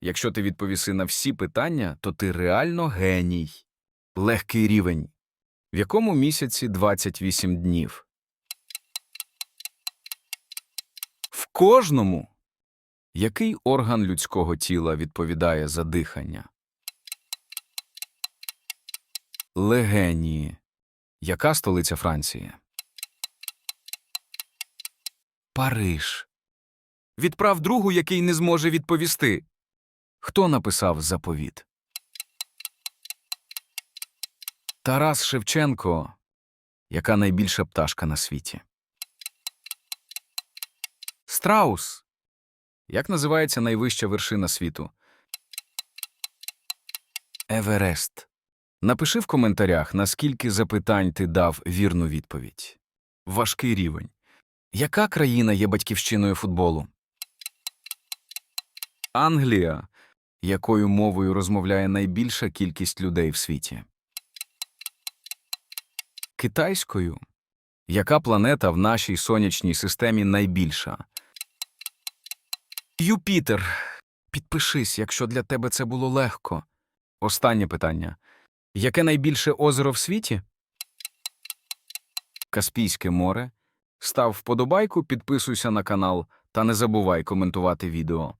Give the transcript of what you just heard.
Якщо ти відповіси на всі питання, то ти реально геній. Легкий рівень. В якому місяці 28 днів? В кожному. Який орган людського тіла відповідає за дихання? Легенії. Яка столиця Франції? Париж. Відправ другу, який не зможе відповісти. Хто написав заповіт? Тарас Шевченко. Яка найбільша пташка на світі? Страус. Як називається найвища вершина світу? Еверест. Напиши в коментарях, наскільки запитань ти дав вірну відповідь. Важкий рівень. Яка країна є батьківщиною футболу? Англія. Якою мовою розмовляє найбільша кількість людей в світі? Китайською. Яка планета в нашій сонячній системі найбільша? Юпітер. Підпишись, якщо для тебе це було легко. Останнє питання. Яке найбільше озеро в світі? Каспійське море. Став вподобайку, підписуйся на канал та не забувай коментувати відео.